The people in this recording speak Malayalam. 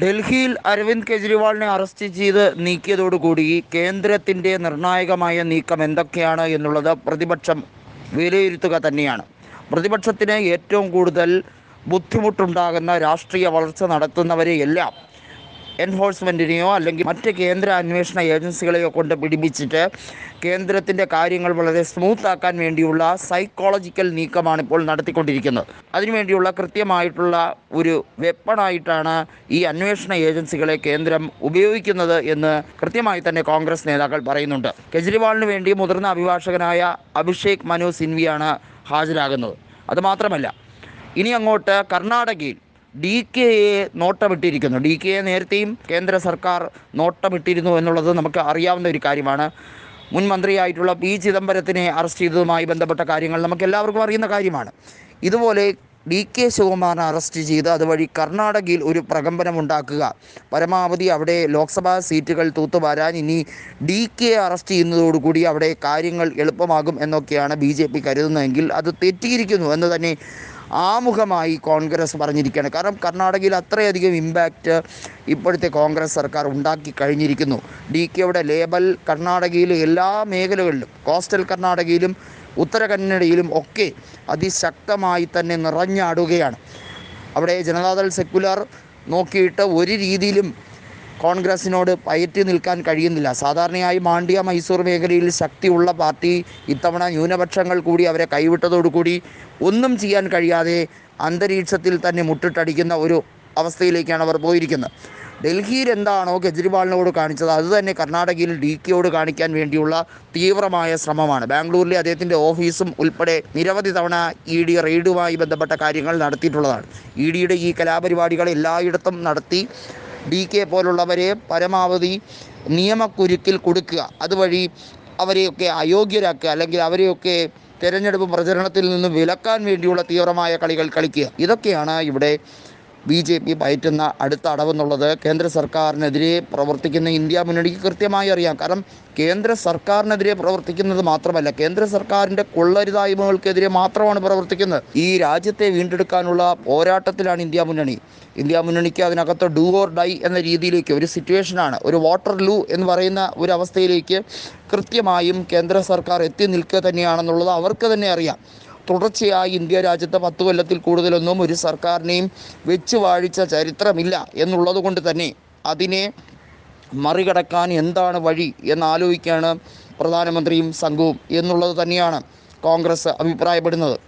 ഡൽഹിയിൽ അരവിന്ദ് കെജ്രിവാളിനെ അറസ്റ്റ് ചെയ്ത് നീക്കിയതോടുകൂടി കേന്ദ്രത്തിന്റെ നിർണായകമായ നീക്കം എന്തൊക്കെയാണ് എന്നുള്ളത് പ്രതിപക്ഷം വിലയിരുത്തുക തന്നെയാണ്. പ്രതിപക്ഷത്തിന് ഏറ്റവും കൂടുതൽ ബുദ്ധിമുട്ടുണ്ടാകുന്ന രാഷ്ട്രീയ വളർച്ച നടത്തുന്നവരെയെല്ലാം എൻഫോഴ്സ്മെന്റിനെയോ അല്ലെങ്കിൽ മറ്റ് കേന്ദ്ര അന്വേഷണ ഏജൻസികളെയോ കൊണ്ട് പിടിപ്പിച്ചിട്ട് കേന്ദ്രത്തിന്റെ കാര്യങ്ങൾ വളരെ സ്മൂത്താക്കാൻ വേണ്ടിയുള്ള സൈക്കോളജിക്കൽ നീക്കമാണ് ഇപ്പോൾ നടത്തിക്കൊണ്ടിരിക്കുന്നത്. അതിനുവേണ്ടിയുള്ള കൃത്യമായിട്ടുള്ള ഒരു വെപ്പണായിട്ടാണ് ഈ അന്വേഷണ ഏജൻസികളെ കേന്ദ്രം ഉപയോഗിക്കുന്നത് എന്ന് കൃത്യമായി തന്നെ കോൺഗ്രസ് നേതാക്കൾ പറയുന്നുണ്ട്. കെജ്രിവാളിന് വേണ്ടി മുതിർന്ന അഭിഭാഷകനായ അഭിഷേക് മനു സിൻവിയാണ് ഹാജരാകുന്നത്. അതുമാത്രമല്ല ഇനി അങ്ങോട്ട് കർണാടകയിൽ ഡി കെ എ നോട്ടമിട്ടിരിക്കുന്നു. ഡി കെ എ നേരത്തെയും കേന്ദ്ര സർക്കാർ നോട്ടമിട്ടിരുന്നു എന്നുള്ളത് നമുക്ക് അറിയാവുന്ന ഒരു കാര്യമാണ്. മുൻ മന്ത്രിയായിട്ടുള്ള പി ചിദംബരത്തിനെ അറസ്റ്റ് ചെയ്തതുമായി ബന്ധപ്പെട്ട കാര്യങ്ങൾ നമുക്ക് എല്ലാവർക്കും അറിയുന്ന കാര്യമാണ്. ഇതുപോലെ ഡി കെ ശിവകുമാറിനെ അറസ്റ്റ് ചെയ്ത് അതുവഴി കർണാടകയിൽ ഒരു പ്രകമ്പനം ഉണ്ടാക്കുക. പരമാവധി അവിടെ ലോക്സഭാ സീറ്റുകൾ തൂത്തുവാരാൻ ഇനി ഡി കെ അറസ്റ്റ് ചെയ്യുന്നതോടുകൂടി അവിടെ കാര്യങ്ങൾ എളുപ്പമാകും എന്നൊക്കെയാണ് ബി ജെ പി കരുതുന്നതെങ്കിൽ അത് തെറ്റിയിരിക്കുന്നു എന്ന് തന്നെ ആമുഖമായി കോൺഗ്രസ് പറഞ്ഞിരിക്കുകയാണ്. കാരണം കർണാടകയിൽ അത്രയധികം ഇമ്പാക്റ്റ് ഇപ്പോഴത്തെ കോൺഗ്രസ് സർക്കാർ ഉണ്ടാക്കി കഴിഞ്ഞിരിക്കുന്നു. ഡി കെയുടെ ലേബൽ കർണാടകയിലെ എല്ലാ മേഖലകളിലും കോസ്റ്റൽ കർണാടകയിലും ഉത്തര കന്നഡയിലും ഒക്കെ അതിശക്തമായി തന്നെ നിറഞ്ഞാടുകയാണ്. അവിടെ ജനതാദൾ സെക്യുലർ നോക്കിയിട്ട് ഒരു രീതിയിലും കോൺഗ്രസിനോട് പയറ്റി നിൽക്കാൻ കഴിയുന്നില്ല. സാധാരണയായി മാണ്ഡ്യ മൈസൂർ മേഖലയിൽ ശക്തിയുള്ള പാർട്ടി ഇത്തവണ ന്യൂനപക്ഷങ്ങൾ കൂടി അവരെ കൈവിട്ടതോടുകൂടി ഒന്നും ചെയ്യാൻ കഴിയാതെ അന്തരീക്ഷത്തിൽ തന്നെ മുട്ടിട്ടടിക്കുന്ന ഒരു അവസ്ഥയിലേക്കാണ് അവർ പോയിരിക്കുന്നത്. ഡൽഹിയിൽ എന്താണോ കെജ്രിവാളിനോട് കാണിച്ചത് അതുതന്നെ കർണാടകയിൽ ഡി കെയോട് കാണിക്കാൻ വേണ്ടിയുള്ള തീവ്രമായ ശ്രമമാണ്. ബാംഗ്ലൂരിലെ അദ്ദേഹത്തിന്റെ ഓഫീസും ഉൾപ്പെടെ നിരവധി തവണ ഇ ഡി റെയ്ഡുമായി ബന്ധപ്പെട്ട കാര്യങ്ങൾ നടത്തിയിട്ടുള്ളതാണ്. ഇ ഡിയുടെ ഈ കലാപരിപാടികൾ എല്ലായിടത്തും നടത്തി ഡി കെ പോലുള്ളവരെ പരമാവധി നിയമക്കുരുക്കിൽ കൊടുക്കുക. അതുവഴി അവരെയൊക്കെ അയോഗ്യരാക്കുക അല്ലെങ്കിൽ അവരെയൊക്കെ തെരഞ്ഞെടുപ്പ് പ്രചരണത്തിൽ നിന്ന് വിലക്കാൻ വേണ്ടിയുള്ള തീവ്രമായ കളികൾ കളിക്കുക. ഇതൊക്കെയാണ് ഇവിടെ ബി ജെ പി പയറ്റുന്ന അടുത്ത അടവെന്നുള്ളത് കേന്ദ്ര സർക്കാരിനെതിരെ പ്രവർത്തിക്കുന്ന ഇന്ത്യ മുന്നണിക്ക് കൃത്യമായി അറിയാം. കാരണം കേന്ദ്ര സർക്കാരിനെതിരെ പ്രവർത്തിക്കുന്നത് മാത്രമല്ല കേന്ദ്ര സർക്കാരിന്റെ കൊള്ളരുതായ്മകൾക്കെതിരെ മാത്രമാണ് പ്രവർത്തിക്കുന്നത്. ഈ രാജ്യത്തെ വീണ്ടെടുക്കാനുള്ള പോരാട്ടത്തിലാണ് ഇന്ത്യ മുന്നണി. ഇന്ത്യ മുന്നണിക്ക് അതിനകത്ത് ഡൂ ഓർ ഡൈ എന്ന രീതിയിലേക്ക് ഒരു സിറ്റുവേഷനാണ് ഒരു വാട്ടർ ലൂ എന്ന് പറയുന്ന ഒരു അവസ്ഥയിലേക്ക് കൃത്യമായും കേന്ദ്ര സർക്കാർ എത്തി നിൽക്കുക തന്നെയാണെന്നുള്ളത് അവർക്ക് തന്നെ അറിയാം. തുടർച്ചയായി ഇന്ത്യ രാജ്യത്ത് പത്ത് കൊല്ലത്തിൽ കൂടുതലൊന്നും ഒരു സർക്കാരിനെയും വെച്ച് വാഴിച്ച ചരിത്രമില്ല എന്നുള്ളതുകൊണ്ട് തന്നെ അതിനെ മറികടക്കാൻ എന്താണ് വഴി എന്നാലോചിക്കുകയാണ് പ്രധാനമന്ത്രിയും സംഘവും എന്നുള്ളത് തന്നെയാണ് കോൺഗ്രസ് അഭിപ്രായപ്പെടുന്നത്.